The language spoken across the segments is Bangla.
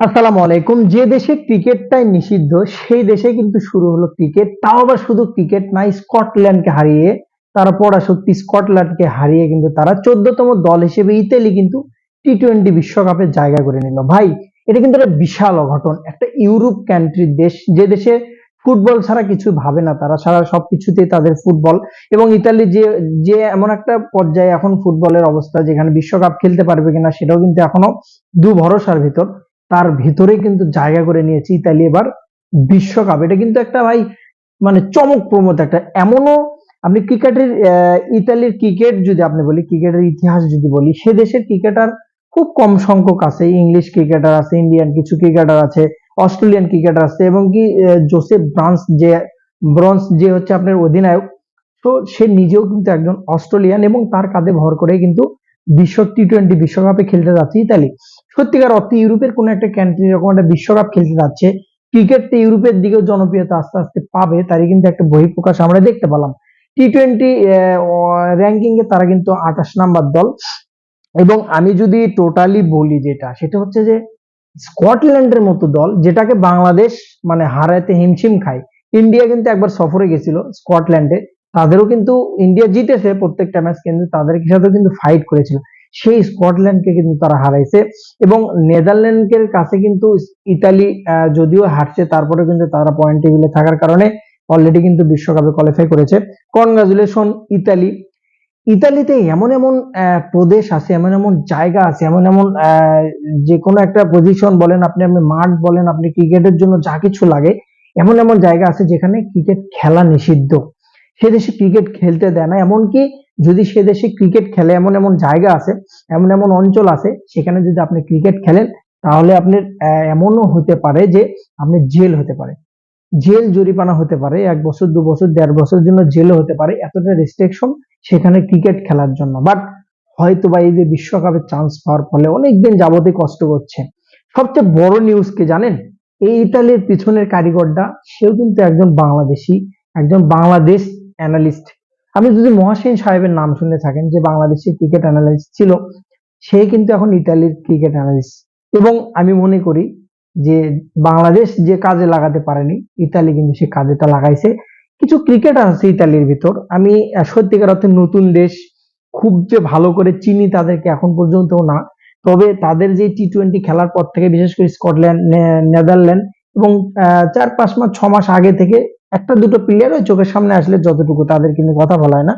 আসসালামু আলাইকুম। যে দেশে ক্রিকেটটাই নিষিদ্ধ, সেই দেশে কিন্তু শুরু হলো ক্রিকেট। তাও আবার শুধু ক্রিকেট না স্কটল্যান্ডকে হারিয়ে, তারা পরাশক্তি স্কটল্যান্ডকে হারিয়ে কিন্তু তারা চোদ্দতম দল হিসেবে ইতালি কিন্তু টি টোয়েন্টি বিশ্বকাপে জায়গা করে নিল। ভাই, এটা কিন্তু একটা বিশাল অঘটন। একটা ইউরোপ কান্ট্রির দেশ, যে দেশে ফুটবল ছাড়া কিছু ভাবে না তারা, সারা সবকিছুতেই তাদের ফুটবল। এবং ইতালি যে যে এমন একটা পর্যায়ে এখন ফুটবলের অবস্থা, যেখানে বিশ্বকাপ খেলতে পারবে কিনা, সেটাও কিন্তু এখনও দু ভরসার ভিতর। তার ভিতরে কিন্তু জায়গা করে নিয়েছে ইতালি এবার বিশ্বকাপ। এটা কিন্তু একটা ভাই মানে চমক প্রমোদ একটা। এমনও আপনি ক্রিকেটের ইতালির ক্রিকেট যদি আপনি বলি, ক্রিকেটের ইতিহাস যদি বলি, সে দেশের ক্রিকেটার খুব কম সংখ্যক আছে। ইংলিশ ক্রিকেটার আছে, ইন্ডিয়ান কিছু ক্রিকেটার আছে, অস্ট্রেলিয়ান ক্রিকেটার আছে এবং কি জোসেফ ব্রান্স যে ব্রন্স যে হচ্ছে আপনার অধিনায়ক, তো সে নিজেও কিন্তু একজন অস্ট্রেলিয়ান এবং তার কাঁধে ভর করে কিন্তু বিশ্ব টি টোয়েন্টি বিশ্বকাপে খেলতে যাচ্ছে ইতালি। সত্যিকার অর্থে ইউরোপের কোন একটা কান্ট্রি এরকম একটা বিশ্বকাপ খেলতে যাচ্ছে ক্রিকেটটা ইউরোপের দিকেও জনপ্রিয়তা আস্তে আস্তে পাবে, তারই কিন্তু একটা বহিঃপ্রকাশ আমরা দেখতে পেলাম। টি টোয়েন্টি র্যাঙ্কিং এ তারা কিন্তু আঠাশ নাম্বার দল। এবং আমি যদি টোটালি বলি যেটা, সেটা হচ্ছে যে স্কটল্যান্ডের মতো দল যেটাকে বাংলাদেশ মানে হারাতে হিমশিম খায়। ইন্ডিয়া কিন্তু একবার সফরে গেছিল স্কটল্যান্ডে। তাদেরও কিন্তু ইন্ডিয়া জিতেছে প্রত্যেকটা ম্যাচ কিন্তু তাদের সাথেও কিন্তু ফাইট করেছিল। সেই স্কটল্যান্ডকে কিন্তু তারা হারাইছে এবং নেদারল্যান্ডের কাছে কিন্তু ইতালি যদিও হারছে তারপরে কিন্তু তারা পয়েন্ট টেবিলে থাকার কারণে অলরেডি কিন্তু বিশ্বকাপে কোয়ালিফাই করেছে। Congratulation Italy. ইতালিতে এমন এমন প্রদেশ আছে, এমন এমন জায়গা আছে, এমন এমন যে কোনো একটা পজিশন বলেন আপনি আপনি মাঠ বলেন, আপনি ক্রিকেটের জন্য যা কিছু লাগে, এমন এমন জায়গা আছে যেখানে ক্রিকেট খেলা নিষিদ্ধ। সে দেশে ক্রিকেট খেলতে দেয় না। এমনকি যদি সে দেশে ক্রিকেট খেলে, এমন এমন জায়গা আছে, এমন এমন অঞ্চল আছে, সেখানে যদি আপনি ক্রিকেট খেলেন, তাহলে আপনার এমনও হতে পারে যে আপনি জেল হতে পারে। জেল জরিমানা হতে পারে, এক বছর, দু বছর, দেড় বছর জন্য জেলও হতে পারে। এতটা রেস্ট্রিকশন সেখানে ক্রিকেট খেলার জন্য। বাট হয়তো বা এই যে বিশ্বকাপের চান্স পাওয়ার ফলে অনেকদিন যাবতীয় কষ্ট করছে সবচেয়ে বড় নিউজ কি জানেন? এই ইতালির পিছনের কারিগরটা, সেও কিন্তু একজন বাংলাদেশি, একজন বাংলাদেশ অ্যানালিস্ট আপনি যদি মহাসেন সাহেবের নাম শুনে থাকেন, যে বাংলাদেশের ক্রিকেট অ্যানালিস্ট ছিল, সে কিন্তু এখন ইতালির ক্রিকেট অ্যানালিস্ট এবং আমি মনে করি যে বাংলাদেশ যে কাজে লাগাতে পারেনি, ইতালি কিন্তু সে কাজেটা লাগাইছে। কিছু ক্রিকেটার আছে ইতালির ভিতর। আমি সত্যিকার অর্থে নতুন দেশ, খুব যে ভালো করে চিনি তাদেরকে এখন পর্যন্ত না। তবে তাদের যে টি টোয়েন্টি খেলার পর থেকে, বিশেষ করে স্কটল্যান্ড নেদারল্যান্ড এবং চার, পাঁচ মাস, ছ মাস আগে থেকে একটা দুটো প্লেয়ার ওই চোখের সামনে আসলে যতটুকু তাদের কিন্তু কথা বলা হয় না।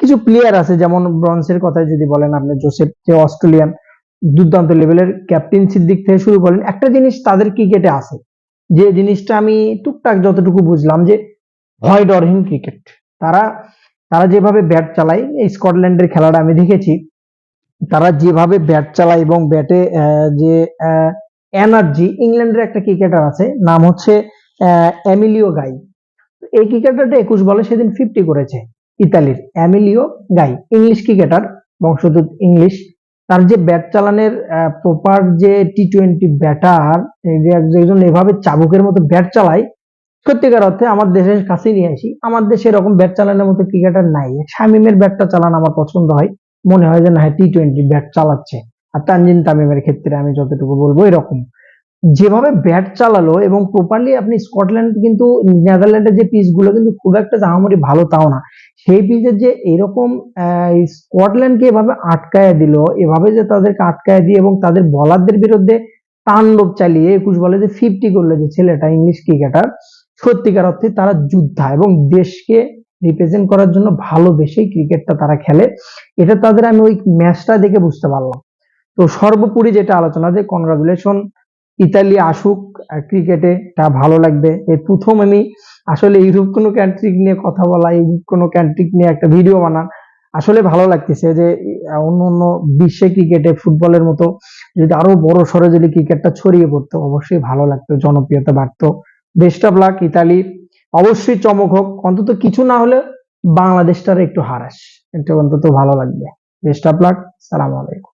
কিছু প্লেয়ার আছে যেমন ব্রন্সের কথাই যদি বলেন আপনি, জোসেফ যে অস্ট্রেলিয়ান দুর্দান্ত লেভেলের ক্যাপ্টেন্সির দিক থেকে শুরু করেন, একটা জিনিস তাদের ক্রিকেটে আছে। যে জিনিসটা আমি টুকটাক যতটুকু বুঝলাম যে ভয় ডরহীন ক্রিকেট তারা তারা যেভাবে ব্যাট চালায়, এই স্কটল্যান্ডের খেলাটা আমি দেখেছি, তারা যেভাবে ব্যাট চালায় এবং ব্যাটে যে এনার্জি, ইংল্যান্ডের একটা ক্রিকেটার আছে, নাম হচ্ছে এমিলিও গাই। এই ক্রিকেটারটা একুশ বলে সেদিন ফিফটি করেছে ইতালির, এমিলিও গাই, ইংলিশ ক্রিকেটার, বংশোদ্ভূত ইংলিশ। তার যে ব্যাট চালানোর প্রপার যে টি টোয়েন্টি ব্যাটার একজন এভাবে চাবুকের মতো ব্যাট চালায়, সত্যিকার অর্থে আমার দেশের কাছে নিয়ে আসি। আমার দেশে এরকম ব্যাট চালানোর মতো ক্রিকেটার নাই। শামিমের ব্যাটটা চালানো আমার পছন্দ হয়। মনে হয় যে না হ্যাঁ টি টোয়েন্টি ব্যাট চালাচ্ছে। আর তানজিন তামিমের ক্ষেত্রে আমি যতটুকু বলব এরকম। যেভাবে ব্যাট চালালো এবং প্রপারলি আপনি স্কটল্যান্ড কিন্তু নেদারল্যান্ডের যে পিচগুলো কিন্তু খুব একটা আহামরি ভালো তাও না। সেই পিচের যে এরকম স্কটল্যান্ডকে এভাবে আটকায় দিল, এভাবে যে তাদেরকে আটকায় দিয়ে এবং তাদের বলারদের বিরুদ্ধে তাণ্ডব চালিয়ে একুশ বলে যে ফিফটি করল যে ছেলেটা ইংলিশ ক্রিকেটার সত্যিকার অর্থে তারা যোদ্ধা এবং দেশকে রিপ্রেজেন্ট করার জন্য ভালোবেসেই ক্রিকেটটা তারা খেলে। এটা তাদের আমি ওই ম্যাচটা দেখে বুঝতে পারলাম। তো সর্বোপরি যেটা আলোচনা যে কনগ্রাচুলেশন ইতালি আসুক ক্রিকেটে তা ভালো লাগবে। এই প্রথম আমি আসলে ইউরোপ কোনো ক্যান্ট্রিক নিয়ে কথা বলা এই কোনো কান্ট্রি নিয়ে একটা ভিডিও বানান, আসলে ভালো লাগতেছে যে অন্য অন্য বিশ্বে ক্রিকেটে ফুটবলের মতো যদি আরও বড় সরে যদি ক্রিকেটটা ছড়িয়ে পড়তো, অবশ্যই ভালো লাগতো, জনপ্রিয়তা বাড়তো। Best of luck Italy. অবশ্যই চমক হোক, অন্তত কিছু না হলে বাংলাদেশটার একটু হারাস, এটা অন্তত ভালো লাগবে। বেস্ট অফ লাক সালাম আলাইকুম।